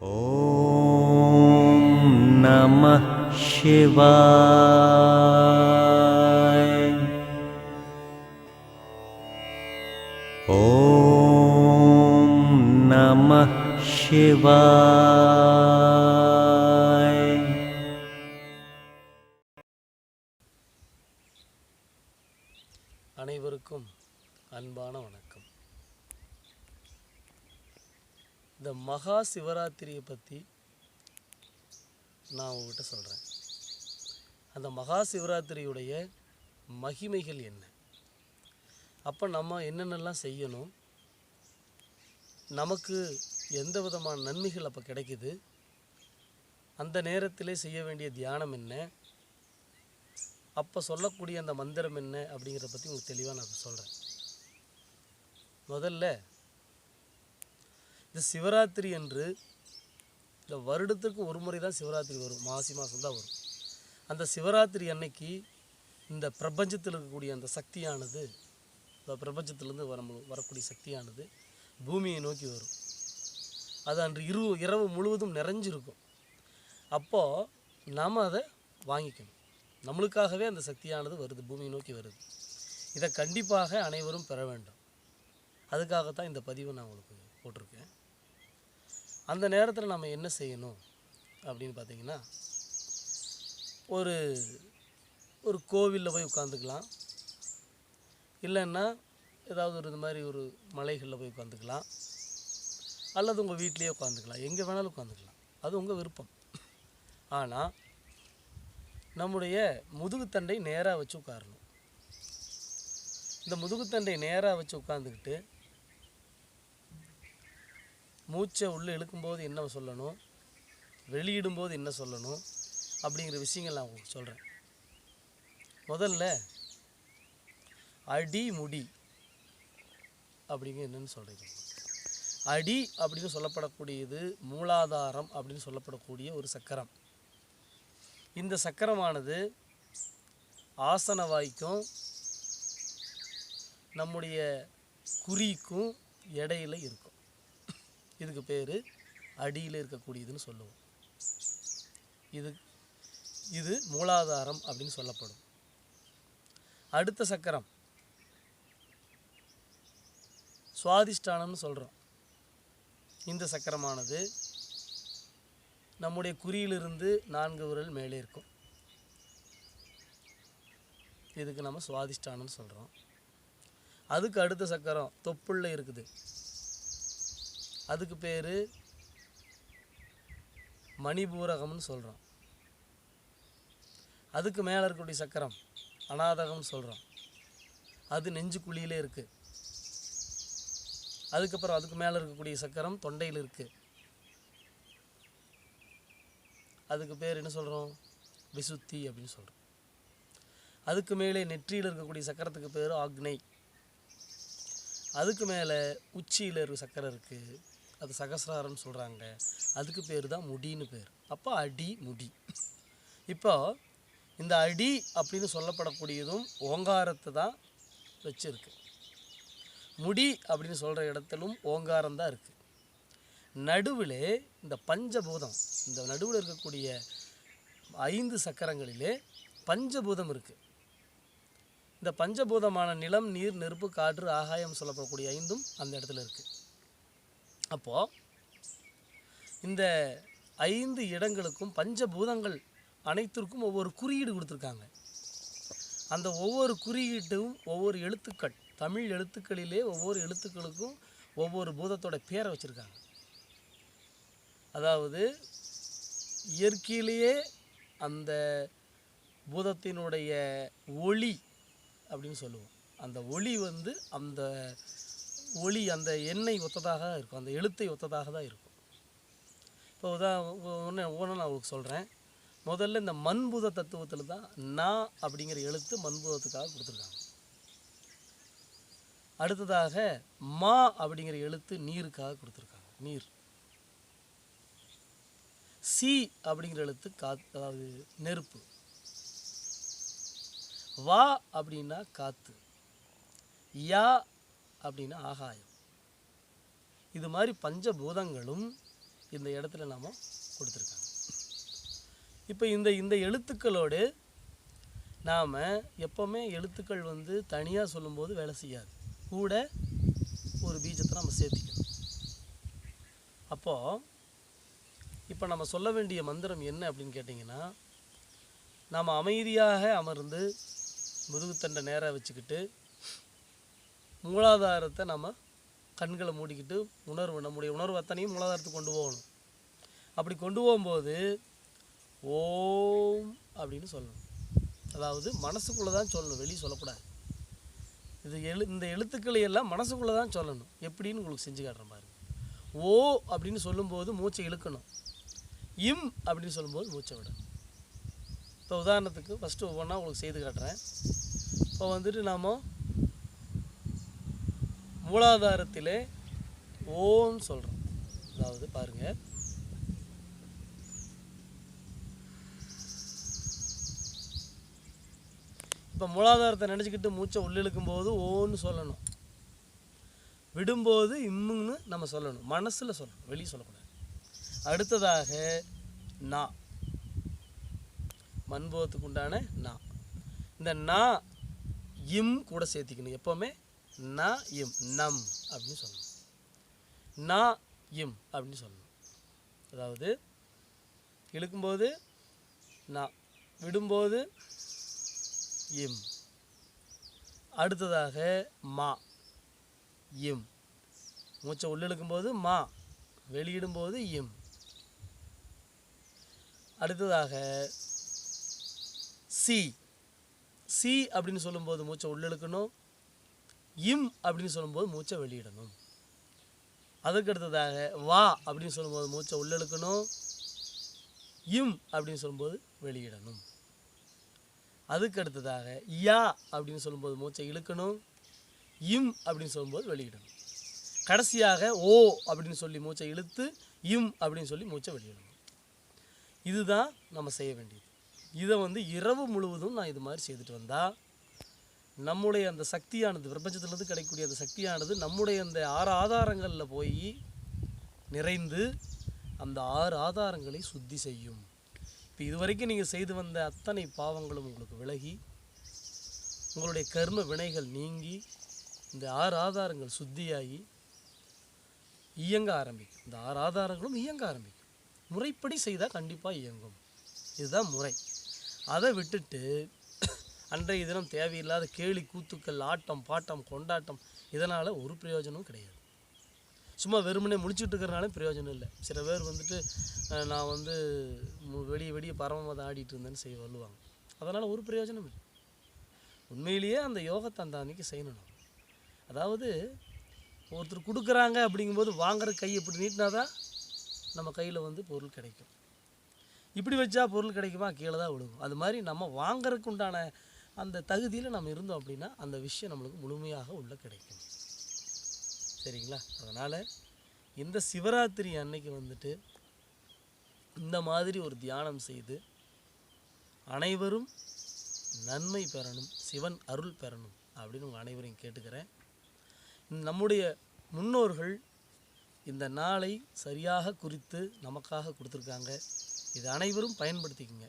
ॐ नमः शिवाय ॐ नमः शिवाय அனைவருக்கும் அன்பான வணக்கம் இந்த மகா சிவராத்திரியை பற்றி நான் உங்ககிட்ட சொல்கிறேன் அந்த மகா சிவராத்திரியுடைய மகிமைகள் என்ன? அப்போ நம்ம என்னென்னலாம் செய்யணும்? நமக்கு எந்த விதமான நன்மைகள் அப்போ கிடைக்குது? அந்த நேரத்திலே செய்ய வேண்டிய தியானம் என்ன? அப்போ சொல்லக்கூடிய அந்த மந்திரம் என்ன? அப்படிங்கிறத பற்றி உங்களுக்கு தெளிவாக நான் சொல்கிறேன் முதல்ல இந்த சிவராத்திரி என்று இந்த வருடத்துக்கு ஒரு முறை தான் சிவராத்திரி வரும் மாசி மாதம் தான் வரும். அந்த சிவராத்திரி அன்னைக்கு இந்த பிரபஞ்சத்தில் இருக்கக்கூடிய அந்த சக்தியானது இந்த பிரபஞ்சத்திலேருந்து வர வரக்கூடிய சக்தியானது பூமியை நோக்கி வரும். அது அன்று இரு இரவு முழுவதும் நிறைஞ்சிருக்கும். அப்போது நாம் அதை வாங்கிக்கணும். நம்மளுக்காகவே அந்த சக்தியானது வருது பூமியை நோக்கி வருது. இதை கண்டிப்பாக அனைவரும் பெற வேண்டும். அதுக்காகத்தான் இந்த பதிவை நான் உங்களுக்கு போட்டிருக்கேன். அந்த நேரத்தில் நம்ம என்ன செய்யணும் அப்படின்னு பார்த்திங்கன்னா ஒரு ஒரு கோவிலில் போய் உட்காந்துக்கலாம் இல்லைன்னா ஏதாவது ஒரு இது மாதிரி ஒரு மலைகளில் போய் உட்காந்துக்கலாம் அல்லது உங்கள் வீட்லேயே உட்காந்துக்கலாம் எங்கே வேணாலும் உட்காந்துக்கலாம் அது உங்கள் விருப்பம். ஆனால் நம்முடைய முதுகுத்தண்டை நேராக வச்சு உட்காரணும். இந்த முதுகுத்தண்டை நேராக வச்சு உட்காந்துக்கிட்டு மூச்சை உள்ளே இழுக்கும்போது என்ன சொல்லணும்? வெளியிடும்போது என்ன சொல்லணும்? அப்படிங்கிற விஷயங்கள் நான் உங்களுக்கு சொல்கிறேன் முதல்ல அடி முடி அப்படிங்க என்னன்னு சொல்கிறீங்க அடி அப்படின்னு சொல்லப்படக்கூடியது மூலாதாரம் அப்படின்னு சொல்லப்படக்கூடிய ஒரு சக்கரம். இந்த சக்கரமானது ஆசன வாய்க்கும் நம்முடைய குறிக்கும் இடையில இருக்கும். இதுக்கு பேர் அடியில் இருக்கக்கூடியதுன்னு சொல்லுவோம். இது இது மூலாதாரம் அப்படின்னு சொல்லப்படும். அடுத்த சக்கரம். சுவாதிஷ்டானம்னு சொல்கிறோம் இந்த சக்கரமானது நம்முடைய குறியிலிருந்து நான்கு விரல் மேலே இருக்கும். இதுக்கு நம்ம சுவாதிஷ்டானம்னு சொல்கிறோம் அதுக்கு அடுத்த சக்கரம் தொப்புள்ள இருக்குது. அதுக்கு பேர் மணிபூரகம்னு சொல்கிறோம் அதுக்கு மேலே இருக்கக்கூடிய சக்கரம் அநாதகம்னு சொல்கிறோம் அது நெஞ்சுக்குழியிலே இருக்குது அதுக்கப்புறம் அதுக்கு மேலே இருக்கக்கூடிய சக்கரம் தொண்டையில் இருக்குது அதுக்கு பேர் என்ன சொல்கிறோம் விசுத்தி அப்படின்னு சொல்கிறோம் அதுக்கு மேலே நெற்றியில் இருக்கக்கூடிய சக்கரத்துக்கு பேர் ஆக்னை. அதுக்கு மேலே உச்சியில் இருக்க சக்கரம் இருக்குது அது சகசிராரம்னு சொல்கிறாங்க அதுக்கு பேர் தான் முடின்னு பேர். அப்போ அடி முடி. இப்போ இந்த அடி அப்படின்னு சொல்லப்படக்கூடியதும் ஓங்காரத்தை தான் வச்சுருக்கு. முடி அப்படின்னு சொல்கிற இடத்திலும் ஓங்காரம் தான் இருக்குது நடுவில் இந்த பஞ்சபூதம் இந்த நடுவில் இருக்கக்கூடிய ஐந்து சக்கரங்களிலே பஞ்சபூதம் இருக்குது இந்த பஞ்சபூதமான நிலம் நீர் நெருப்பு காற்று ஆகாயம் சொல்லப்படக்கூடிய ஐந்தும் அந்த இடத்துல இருக்குது அப்போது இந்த ஐந்து இடங்களுக்கும் பஞ்சபூதங்கள் அனைத்திற்கும் ஒவ்வொரு குறியீடு கொடுத்துருக்காங்க. அந்த ஒவ்வொரு குறியீட்டும் ஒவ்வொரு எழுத்துக்கள் தமிழ் எழுத்துக்களிலே ஒவ்வொரு எழுத்துக்களுக்கும் ஒவ்வொரு பூதத்தோட பேரை வச்சுருக்காங்க. அதாவது இயற்கையிலேயே அந்த பூதத்தினுடைய ஒளி அப்படின்னு சொல்லுவோம். அந்த ஒளி வந்து அந்த ஒளி அந்த எண்ணெய் ஒத்ததாக தான் இருக்கும். அந்த எழுத்தை ஒத்ததாக தான் இருக்கும். இப்போ உதா ஒன்று ஒன்று நான் உங்களுக்கு சொல்கிறேன் முதல்ல இந்த மண்பூத தத்துவத்தில் தான் நா அப்படிங்கிற எழுத்து மண்புதத்துக்காக கொடுத்துருக்காங்க. அடுத்ததாக மா அப்படிங்கிற எழுத்து நீருக்காக கொடுத்துருக்காங்க. நீர். சி அப்படிங்கிற எழுத்து காத் அதாவது நெருப்பு. வா அப்படின்னா காற்று யா அப்படின்னா ஆகாயம். இது மாதிரி பஞ்சபூதங்களும் இந்த இடத்துல நாம் கொடுத்துருக்காங்க. இப்போ இந்த இந்த எழுத்துக்களோடு நாம் எப்போவுமே எழுத்துக்கள் வந்து தனியாக சொல்லும்போது வேலை செய்யாது. கூட ஒரு பீஜத்தை நம்ம சேர்த்திக்கணும். அப்போது இப்போ நம்ம சொல்ல வேண்டிய மந்திரம் என்ன அப்படின்னு கேட்டிங்கன்னா நாம் அமைதியாக அமர்ந்து முதுகுத்தண்டை நேராக வச்சுக்கிட்டு மூலாதாரத்தை நம்ம கண்களை மூடிக்கிட்டு உணர்வு நம்முடைய உணர்வு அத்தனையும் மூலாதாரத்துக்கு கொண்டு போகணும். அப்படி கொண்டு போகும்போது ஓம் அப்படின்னு சொல்லணும். அதாவது மனசுக்குள்ளே தான் சொல்லணும் வெளியே சொல்லக்கூடாது. இது எழு இந்த எழுத்துக்களை எல்லாம் மனசுக்குள்ளே தான் சொல்லணும். எப்படின்னு உங்களுக்கு செஞ்சு காட்டுறேன் பாருங்க ஓ அப்படின்னு சொல்லும்போது மூச்சை இழுக்கணும். இம் அப்படின்னு சொல்லும்போது மூச்சை விடணும். இப்போ உதாரணத்துக்கு ஃபஸ்ட்டு ஒவ்வொன்றா உங்களுக்கு செய்து காட்டுறேன். இப்போ வந்துட்டு நாம் மூலாதாரத்திலே ஓன்னு சொல்கிறோம் அதாவது பாருங்கள் இப்போ மூலாதாரத்தை நினச்சிக்கிட்டு மூச்சை உள்ளிழுக்கும் போது ஓன்னு சொல்லணும். விடும்போது இம்முன்னு நம்ம சொல்லணும். மனசில் சொல்லணும். வெளியே சொல்லக்கூடாது. அடுத்ததாக நா. மண்போகத்துக்கு உண்டான நா. இந்த நா இம் கூட சேர்த்திக்கணும். எப்போவுமே ந இம் நம் அப்படின்னு சொல்லணும். ந இம் அப்படின்னு சொல்லணும். அதாவது இழுக்கும்போது நா விடும்போது இம். அடுத்ததாக மா இம். மூச்சை உள்ளிழுக்கும்போது மா வெளியிடும்போது இம். அடுத்ததாக சி. சி அப்படின்னு சொல்லும்போது மூச்சை உள்ளிழுக்கணும் இம் அப்படின்னு சொல்லும்போது மூச்சை வெளியிடணும். அதுக்கு அடுத்ததாக வா அப்படின்னு சொல்லும்போது மூச்சை உள்ளிழுக்கணும் இம் அப்படின்னு சொல்லும்போது வெளியிடணும். அதுக்கு அடுத்ததாக யா அப்படின்னு சொல்லும்போது மூச்சை இழுக்கணும். இம் அப்படின்னு சொல்லும்போது வெளியிடணும். கடைசியாக ஓ அப்படின்னு சொல்லி மூச்சை இழுத்து இம் அப்படின்னு சொல்லி மூச்சை வெளியிடணும். இதுதான் நம்ம செய்ய வேண்டியது. இதை வந்து இரவு முழுவதும் நான் இது மாதிரி செய்துட்டு வந்தால் நம்முடைய அந்த சக்தியானது பிரபஞ்சத்திலிருந்து கிடைக்கக்கூடிய அந்த சக்தியானது நம்முடைய அந்த ஆறு ஆதாரங்களில் போய் நிறைந்து அந்த ஆறு ஆதாரங்களை சுத்தி செய்யும். இப்போ இதுவரைக்கும் நீங்கள் செய்து வந்த அத்தனை பாவங்களும் உங்களுக்கு விலகி உங்களுடைய கர்ம வினைகள் நீங்கி இந்த ஆறு ஆதாரங்கள் சுத்தியாகி இயங்க ஆரம்பிக்கும். இந்த ஆறு ஆதாரங்களும் இயங்க ஆரம்பிக்கும். முறைப்படி செய்தால் கண்டிப்பாக இயங்கும். இதுதான் முறை. அதை விட்டுட்டு அன்றைய தினம் தேவையில்லாத கேலி கூத்துக்கள் ஆட்டம் பாட்டம் கொண்டாட்டம் இதனால் ஒரு பிரயோஜனமும் கிடையாது. சும்மா வெறுமனே முடிச்சுட்டு இருக்கிறனால பிரயோஜனம் இல்லை. சில பேர் வந்துட்டு நான் வந்து மு- வெளியே வெளியே பரமமதம் ஆடிட்டு இருந்தேன்னு செய்ய சொல்லுவாங்க அதனால் ஒரு பிரயோஜனம் இல்லை. உண்மையிலேயே அந்த யோகத்தை அந்த அன்னைக்கு செய்யணும் அதாவது ஒருத்தர் கொடுக்குறாங்க அப்படிங்கும்போது வாங்குற கை இப்படி நீட்டினாதான் நம்ம கையில் வந்து பொருள் கிடைக்கும். இப்படி வச்சா பொருள் கிடைக்குமா? கீழே தான் விழுகும். அது மாதிரி நம்ம வாங்குறதுக்கு உண்டான அந்த தகுதியில் நம்ம இருந்தோம் அப்படின்னா அந்த விஷயம் நம்மளுக்கு முழுமையாக உள்ளே கிடைக்கும். சரிங்களா? அதனால் இந்த சிவராத்திரி அன்னைக்கு வந்துட்டு இந்த மாதிரி ஒரு தியானம் செய்து அனைவரும் நன்மை பெறணும் சிவன் அருள் பெறணும் அப்படின்னு உங்கள் அனைவரையும் கேட்டுக்கிறேன். நம்முடைய முன்னோர்கள் இந்த நாளை சரியாக குறித்து நமக்காக கொடுத்துருக்காங்க. இது அனைவரும் பயன்படுத்திக்கங்க.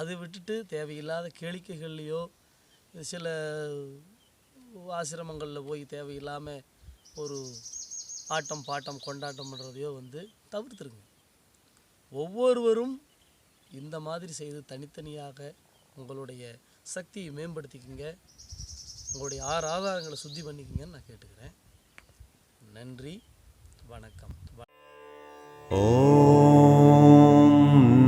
அதை விட்டுட்டு தேவையில்லாத கேளிக்கைகள்லையோ சில ஆசிரமங்களில் போய் தேவையில்லாமல் ஒரு ஆட்டம் பாட்டம் கொண்டாட்டம் பண்ணுறதையோ வந்து தவிர்த்துருங்க. ஒவ்வொருவரும் இந்த மாதிரி செய்து தனித்தனியாக உங்களுடைய சக்தியை மேம்படுத்திக்கிங்க. உங்களுடைய ஆறு ஆதாரங்களை சுத்தி பண்ணிக்கிங்கன்னு நான் கேட்டுக்கிறேன். நன்றி வணக்கம். ஓ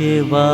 সেবা।